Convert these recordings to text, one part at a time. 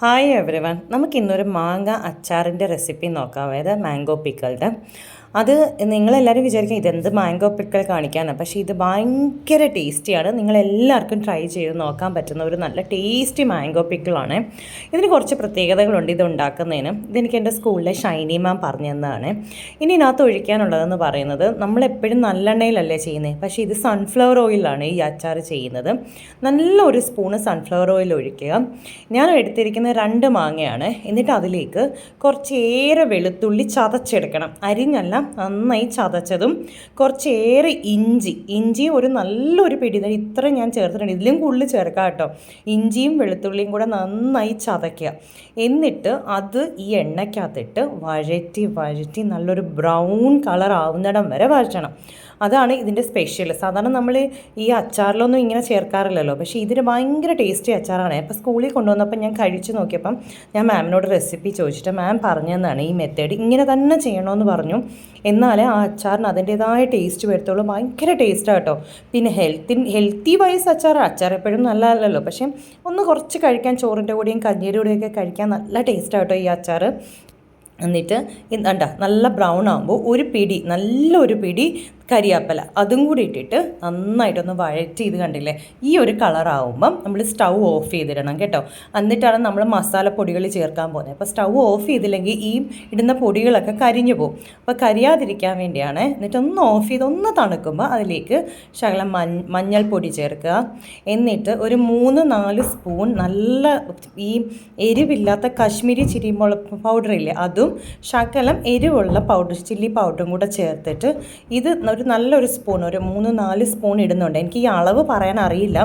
Hi every one നമുക്ക് ഇന്നൊരു മാങ്ങ അച്ചാറിന്റെ റെസിപ്പി നോക്കാം. അതായത് മാംഗോ പിക്കളുടെ അത് നിങ്ങളെല്ലാവരും വിചാരിക്കും ഇതെന്ത് മാംഗോ പിക്കൽ കാണിക്കാന്ന്. പക്ഷേ ഇത് ഭയങ്കര ടേസ്റ്റിയാണ്. നിങ്ങളെല്ലാവർക്കും ട്രൈ ചെയ്ത് നോക്കാൻ പറ്റുന്ന ഒരു നല്ല ടേസ്റ്റി മാംഗോ പിക്കിളാണ്. ഇതിന് കുറച്ച് പ്രത്യേകതകളുണ്ട് ഇത് ഉണ്ടാക്കുന്നതിന്. ഇതെനിക്ക് എന്റെ സ്കൂളിലെ ഷൈനി മാം പറഞ്ഞു തന്നതാണ്. ഇനി ഇതിനകത്ത് ഒഴിക്കാനുള്ളതെന്ന് പറയുന്നത് നമ്മളെപ്പോഴും നല്ലെണ്ണയിലല്ലേ ചെയ്യുന്നത് പക്ഷേ ഇത് സൺഫ്ലവർ ഓയിലാണ് ഈ അച്ചാർ ചെയ്യുന്നത്. നല്ല ഒരു സ്പൂണ് സൺഫ്ലവർ ഓയിൽ ഒഴിക്കുക. ഞാൻ എടുത്തിരിക്കുന്ന രണ്ട് മാങ്ങയാണ്. എന്നിട്ട് അതിലേക്ക് കുറച്ചേറെ വെളുത്തുള്ളി ചതച്ചെടുക്കണം. അരിഞ്ഞല്ല നന്നായി ചതച്ചതും കുറച്ചേറെ ഇഞ്ചി ഇഞ്ചി ഒരു നല്ലൊരു പിടി. ഇത്ര ഞാൻ ചേർത്തിട്ടുണ്ട്. ഇതിലും കൂടുതൽ ചേർക്കാം കേട്ടോ. ഇഞ്ചിയും വെളുത്തുള്ളിയും കൂടെ നന്നായി ചതയ്ക്കുക. എന്നിട്ട് അത് ഈ എണ്ണയ്ക്കകത്തിട്ട് വഴറ്റി വഴറ്റി നല്ലൊരു ബ്രൗൺ കളർ ആവുന്നിടം വരെ വഴറ്റണം. അതാണ് ഇതിന്റെ സ്പെഷ്യൽ സാധാരണ നമ്മൾ ഈ അച്ചാറിലൊന്നും ഇങ്ങനെ ചേർക്കാറില്ലല്ലോ. പക്ഷേ ഇതിന് ഭയങ്കര ടേസ്റ്റി അച്ചാറാണ്. അപ്പോൾ സ്കൂളിൽ കൊണ്ടുവന്നപ്പോൾ ഞാൻ കഴിച്ചു നോക്കിയപ്പം ഞാൻ മാമിനോട് റെസിപ്പി ചോദിച്ചിട്ട് മാം പറഞ്ഞതെന്നാണ് ഈ മെത്തേഡ് ഇങ്ങനെ തന്നെ ചെയ്യണമെന്ന് പറഞ്ഞു. എന്നാലേ ആ അച്ചാറിന് അതിന്റേതായ ടേസ്റ്റ് വരത്തുള്ളൂ. ഭയങ്കര ടേസ്റ്റാണ് കേട്ടോ. പിന്നെ ഹെൽത്തി ഹെൽത്തി വൈസ് അച്ചാർ അച്ചാർ എപ്പോഴും നല്ലതല്ലല്ലോ. പക്ഷേ ഒന്ന് കുറച്ച് കഴിക്കാൻ ചോറിന്റെ കൂടെയും കഞ്ഞിയുടെ കൂടെയൊക്കെ കഴിക്കാൻ നല്ല ടേസ്റ്റാണ് കേട്ടോ ഈ അച്ചാർ. എന്നിട്ട് എന്താ നല്ല ബ്രൗൺ ആകുമ്പോൾ ഒരു പിടി നല്ലൊരു പിടി കരിയാപ്പല. അതും കൂടി ഇട്ടിട്ട് നന്നായിട്ടൊന്ന് വഴറ്റി ഇത് കണ്ടില്ലേ? ഈ ഒരു കളറാവുമ്പം നമ്മൾ സ്റ്റൗ ഓഫ് ചെയ്തിടണം കേട്ടോ. എന്നിട്ടാണ് നമ്മൾ മസാലപ്പൊടികൾ ചേർക്കാൻ പോകുന്നത്. അപ്പോൾ സ്റ്റൗ ഓഫ് ചെയ്തില്ലെങ്കിൽ ഈ ഇടുന്ന പൊടികളൊക്കെ കരിഞ്ഞു പോകും. അപ്പോൾ കരിയാതിരിക്കാൻ വേണ്ടിയാണ് എന്നിട്ടൊന്ന് ഓഫ് ചെയ്ത് ഒന്ന് തണുക്കുമ്പോൾ അതിലേക്ക് ശകലം മഞ്ഞ മഞ്ഞൾപ്പൊടി ചേർക്കുക. എന്നിട്ട് ഒരു മൂന്ന് നാല് സ്പൂൺ നല്ല ഈ എരിവില്ലാത്ത കശ്മീരി ചിരി മുളക് പൗഡർ ഇല്ലേ അതും ശകലം എരിവുള്ള പൗഡർ ചില്ലി പൗഡറും കൂടെ ചേർത്തിട്ട് ഇത് ഒരു നല്ലൊരു സ്പൂൺ ഒരു മൂന്ന് നാല് സ്പൂൺ ഇടുന്നുണ്ട്. എനിക്ക് ഈ അളവ് പറയാൻ അറിയില്ല.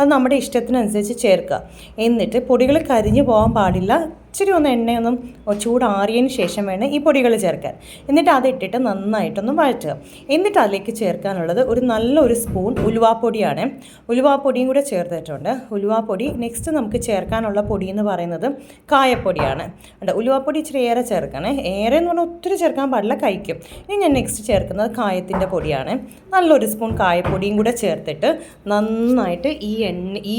അത് നമ്മുടെ ഇഷ്ടത്തിനനുസരിച്ച് ചേർക്കുക. എന്നിട്ട് പൊടികൾ കരിഞ്ഞു പോകാൻ പാടില്ല. ഇച്ചിരി ഒന്ന് എണ്ണയൊന്നും ചൂടാറിയതിന് ശേഷം വേണം ഈ പൊടികൾ ചേർക്കാൻ. എന്നിട്ട് അതിട്ടിട്ട് നന്നായിട്ടൊന്ന് വഴറ്റുക. എന്നിട്ട് അതിലേക്ക് ചേർക്കാനുള്ളത് ഒരു നല്ലൊരു സ്പൂൺ ഉലുവാപ്പൊടിയാണ്. ഉലുവാപ്പൊടിയും കൂടെ ചേർത്തിട്ടുണ്ട്. ഉലുവാപ്പൊടി നെക്സ്റ്റ് നമുക്ക് ചേർക്കാനുള്ള പൊടി എന്ന് പറയുന്നത് കായപ്പൊടിയാണ്. ഉണ്ട് ഉലുവാപ്പൊടി ഇച്ചിരി ഏറെ ചേർക്കണേ. ഏറെ എന്ന് പറഞ്ഞാൽ ഒത്തിരി ചേർക്കാൻ പാടില്ല കഴിക്കും. ഇനി ഞാൻ നെക്സ്റ്റ് ചേർക്കുന്നത് കായത്തിന്റെ പൊടിയാണ്. നല്ലൊരു സ്പൂൺ കായപ്പൊടിയും കൂടെ ചേർത്തിട്ട് നന്നായിട്ട് ഈ എണ്ണ ഈ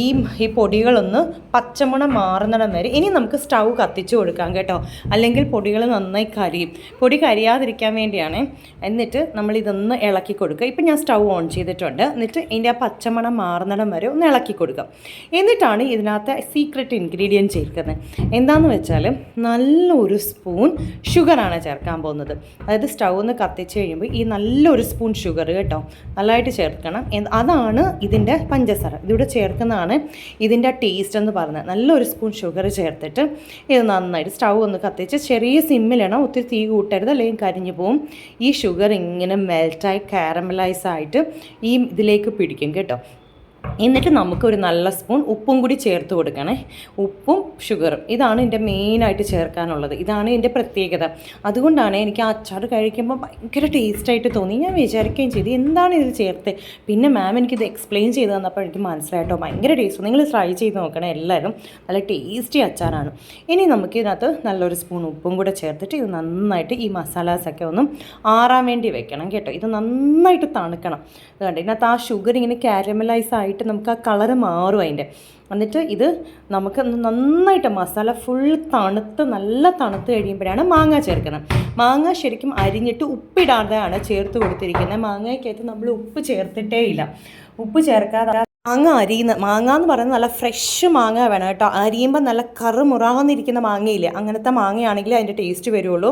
ഈ പൊടികളൊന്ന് പച്ചമണം മാറുന്നിടം വരെ ഇനി നമുക്ക് സ്റ്റൗ കത്തിച്ച് കൊടുക്കാം കേട്ടോ. അല്ലെങ്കിൽ പൊടികൾ നന്നായി കരിയും. പൊടി കരിയാതിരിക്കാൻ വേണ്ടിയാണ് എന്നിട്ട് നമ്മൾ ഇതൊന്ന് ഇളക്കി കൊടുക്കുക. ഇപ്പം ഞാൻ സ്റ്റൗ ഓൺ ചെയ്തിട്ടുണ്ട്. എന്നിട്ട് ഇതിന്റെ ആ പച്ചമണം മാറുന്നിടം വരെ ഒന്ന് ഇളക്കി കൊടുക്കുക. എന്നിട്ടാണ് ഇതിനകത്ത് സീക്രട്ട് ഇൻഗ്രീഡിയന്റ് ചേർക്കുന്നത്. എന്താണെന്ന് വെച്ചാൽ നല്ലൊരു സ്പൂൺ ഷുഗറാണ് ചേർക്കാൻ പോകുന്നത്. അതായത് സ്റ്റൗ ഒന്ന് കത്തിച്ച് കഴിയുമ്പോൾ ഈ നല്ലൊരു സ്പൂൺ ഷുഗർ കേട്ടോ നല്ലതായിട്ട് ചേർക്കണം. അതാണ് ഇതിന്റെ പഞ്ചസാര. ഇതിവിടെ ചേർക്കുന്നതാണ് ഇതിന്റെ ടേസ്റ്റ് എന്ന് പറയുന്നത്. നല്ലൊരു സ്പൂൺ ഷുഗർ ചേർത്തിട്ട് ഇത് നന്നായിട്ട് സ്റ്റൗ ഒന്ന് കത്തിച്ച് ചെറിയ സിമ്മിലാണ് ഒത്തിരി തീ കൂട്ടരുത് അല്ലെങ്കിൽ കരിഞ്ഞു പോവും. ഈ ഷുഗർ ഇങ്ങനെ മെൽറ്റായി കാരമലൈസ് ആയിട്ട് ഈ ഇതിലേക്ക് പിടിക്കും കേട്ടോ. എന്നിട്ട് നമുക്കൊരു നല്ല സ്പൂൺ ഉപ്പും കൂടി ചേർത്ത് കൊടുക്കണേ. ഉപ്പും ഷുഗറും. ഇതാണ് എന്റെ മെയിനായിട്ട് ചേർക്കാനുള്ളത്. ഇതാണ് എന്റെ പ്രത്യേകത. അതുകൊണ്ടാണ് എനിക്ക് ആ അച്ചാർ കഴിക്കുമ്പോൾ ഭയങ്കര ടേസ്റ്റായിട്ട് തോന്നി. ഞാൻ വിചാരിക്കുകയും ചെയ്തു എന്താണ് ഇതിൽ ചേർത്ത്? പിന്നെ മാം എനിക്കിത് എക്സ്പ്ലെയിൻ ചെയ്ത് തന്നപ്പോൾ എനിക്ക് മനസ്സിലായിട്ടോ ഭയങ്കര ടേസ്റ്റ്. നിങ്ങൾ ട്രൈ ചെയ്ത് നോക്കണേ എല്ലാവരും. നല്ല ടേസ്റ്റി അച്ചാറാണ്. ഇനി നമുക്ക് ഇതിനകത്ത് നല്ലൊരു സ്പൂൺ ഉപ്പും കൂടെ ചേർത്തിട്ട് ഇത് നന്നായിട്ട് ഈ മസാലാസൊക്കെ ഒന്ന് ആറാൻ വേണ്ടി വെക്കണം കേട്ടോ. ഇത് നന്നായിട്ട് തണുക്കണം. അതുകൊണ്ട് കണ്ടോ? ഇതിനകത്ത് ആ ഷുഗർ ഇങ്ങനെ കാരമലൈസ് ആയിട്ട് നമുക്ക് ആ കളറ് മാറും അതിന്റെ. എന്നിട്ട് ഇത് നമുക്ക് നന്നായിട്ട് മസാല ഫുൾ തണുത്ത് നല്ല തണുത്ത് കഴിയുമ്പോഴാണ് മാങ്ങ ചേർക്കുന്നത്. മാങ്ങ ശരിക്കും അരിഞ്ഞിട്ട് ഉപ്പിടാതെയാണ് ചേർത്ത് കൊടുത്തിരിക്കുന്നത്. മാങ്ങയ്ക്കകത്ത് നമ്മൾ ഉപ്പ് ചേർത്തിട്ടേ ഇല്ല. ഉപ്പ് ചേർക്കാതെ മാങ്ങ അരിയുന്ന മാങ്ങ എന്ന് പറയുന്നത് നല്ല ഫ്രഷ് മാങ്ങ വേണം കേട്ടോ. അരിയുമ്പോൾ നല്ല കറുമുറാന്നിരിക്കുന്ന മാങ്ങയില്ലേ അങ്ങനത്തെ മാങ്ങയാണെങ്കിൽ അതിന്റെ ടേസ്റ്റ് വരുള്ളൂ.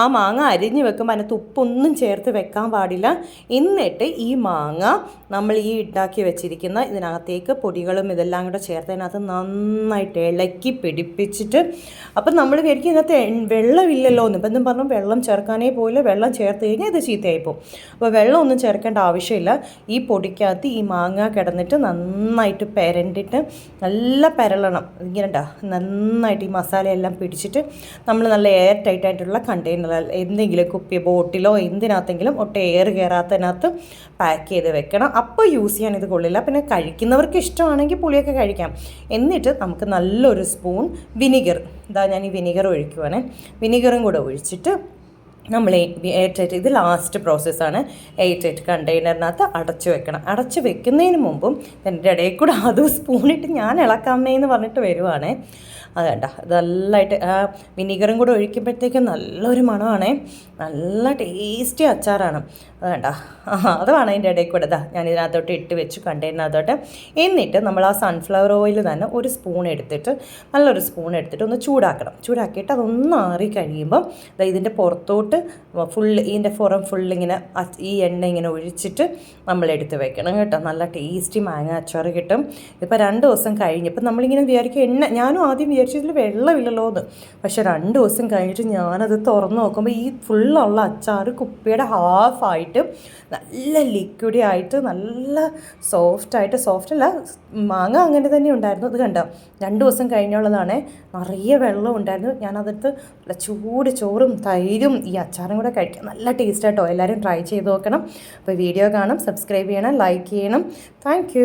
ആ മാങ്ങ അരിഞ്ഞ് വെക്കുമ്പോൾ അതിനകത്ത് ഉപ്പൊന്നും ചേർത്ത് വെക്കാൻ പാടില്ല. എന്നിട്ട് ഈ മാങ്ങ നമ്മൾ ഈ ഉണ്ടാക്കി വെച്ചിരിക്കുന്ന ഇതിനകത്തേക്ക് പൊടികളും ഇതെല്ലാം കൂടെ ചേർത്ത് അതിനകത്ത് നന്നായിട്ട് ഇളക്കി പിടിപ്പിച്ചിട്ട് അപ്പം നമ്മൾ വിചാരിക്കും ഇതിനകത്ത് വെള്ളമില്ലല്ലോ എന്ന്. ഇപ്പം എന്തും പറഞ്ഞു വെള്ളം ചേർക്കാനേ പോയില്ല വെള്ളം ചേർത്ത് കഴിഞ്ഞാൽ ഇത് ചീത്തയായിപ്പോൾ അപ്പോൾ വെള്ളം ഒന്നും ചേർക്കേണ്ട ആവശ്യമില്ല. ഈ പൊടിക്കകത്ത് ഈ മാങ്ങ കിടന്നിട്ട് നന്നായിട്ട് പെരണ്ടിട്ട് നല്ല പെരളണം. ഇങ്ങനെ നന്നായിട്ട് ഈ മസാലയെല്ലാം പിടിച്ചിട്ട് നമ്മൾ നല്ല എയർ ടൈറ്റ് ആയിട്ടുള്ള കണ്ടെയ്നർ എന്തെങ്കിലും കുപ്പി ബോട്ടിലോ എന്തിനകത്തെങ്കിലും ഒട്ട് എയർ കയറാത്തതിനകത്ത് പാക്ക് ചെയ്ത് വെക്കണം. അപ്പോൾ യൂസ് ചെയ്യാൻ ഇത് കൊള്ളില്ല. പിന്നെ കഴിക്കുന്നവർക്ക് ഇഷ്ടമാണെങ്കിൽ പുളിയൊക്കെ കഴിക്കാം. എന്നിട്ട് നമുക്ക് നല്ലൊരു സ്പൂൺ വിനിഗർ ഇതാ ഞാൻ ഈ വിനിഗർ ഒഴിക്കുവാണ്. വിനിഗറും കൂടെ ഒഴിച്ചിട്ട് നമ്മൾ ഈ ടൈറ്റ് ഇത് ലാസ്റ്റ് പ്രോസസ്സാണ് എയർടൈറ്റ് കണ്ടെയ്നറിനകത്ത് അടച്ചു വെക്കണം. അടച്ചു വെക്കുന്നതിന് മുമ്പും എന്റെ ഇടയിൽ കൂടെ അത് സ്പൂണിട്ട് ഞാൻ ഇളക്കാമേ എന്ന് പറഞ്ഞിട്ട് വരുവാണേ. അത് വേണ്ട നല്ലതായിട്ട് വിനീഗറും കൂടെ ഒഴിക്കുമ്പോഴത്തേക്കും നല്ലൊരു മണമാണേ. നല്ല ടേസ്റ്റി അച്ചാറാണ്. അത് കണ്ട? അതാണ് അതിന്റെ ഇടയിൽ കൂടെ. ഇതാ ഞാൻ ഇതിനകത്തോട്ട് ഇട്ട് വെച്ചു കണ്ടെയ്നകത്തോട്ട് എന്നിട്ട് നമ്മൾ ആ സൺഫ്ലവർ ഓയിൽ തന്നെ ഒരു സ്പൂൺ എടുത്തിട്ട് നല്ലൊരു സ്പൂൺ എടുത്തിട്ട് ഒന്ന് ചൂടാക്കണം. ചൂടാക്കിയിട്ട് അതൊന്ന് ആറി കഴിയുമ്പോൾ ദാ ഇതിന്റെ പുറത്തോട്ട് ഫുൾ ഇതിന്റെ പുറം ഫുൾ ഇങ്ങനെ ഈ എണ്ണ ഇങ്ങനെ ഒഴിച്ചിട്ട് നമ്മൾ എടുത്ത് വെക്കണം കേട്ടോ. നല്ല ടേസ്റ്റി മാങ്ങ അച്ചാർ കിട്ടും. ഇപ്പോൾ രണ്ട് ദിവസം കഴിഞ്ഞ് ഇപ്പം നമ്മളിങ്ങനെ വിചാരിക്കും എണ്ണ ഞാനും ആദ്യം വിചാരിച്ചതിൽ വെള്ളമില്ലല്ലോ എന്ന് പക്ഷേ രണ്ട് ദിവസം കഴിഞ്ഞിട്ട് ഞാനത് തുറന്ന് നോക്കുമ്പോൾ ഈ ഫുള്ളുള്ള അച്ചാർ കുപ്പിയുടെ ഹാഫായിട്ട് നല്ല ലിക്വിഡി ആയിട്ട് നല്ല സോഫ്റ്റായിട്ട് സോഫ്റ്റ് അല്ല മാങ്ങ അങ്ങനെ തന്നെ ഉണ്ടായിരുന്നു. ഇത് കണ്ടോ? രണ്ട് ദിവസം കഴിഞ്ഞുള്ളതാണ്. നിറയെ വെള്ളം ഉണ്ടായിരുന്നു. ഞാനതെടുത്ത് നല്ല ചൂട് ചോറും തൈരും ഈ അച്ചാറും കൂടെ കഴിക്കാം നല്ല ടേസ്റ്റ് ആട്ടോ. എല്ലാവരും ട്രൈ ചെയ്ത് നോക്കണം. അപ്പോൾ വീഡിയോ കാണും സബ്സ്ക്രൈബ് ചെയ്യണം ലൈക്ക് ചെയ്യണം. താങ്ക്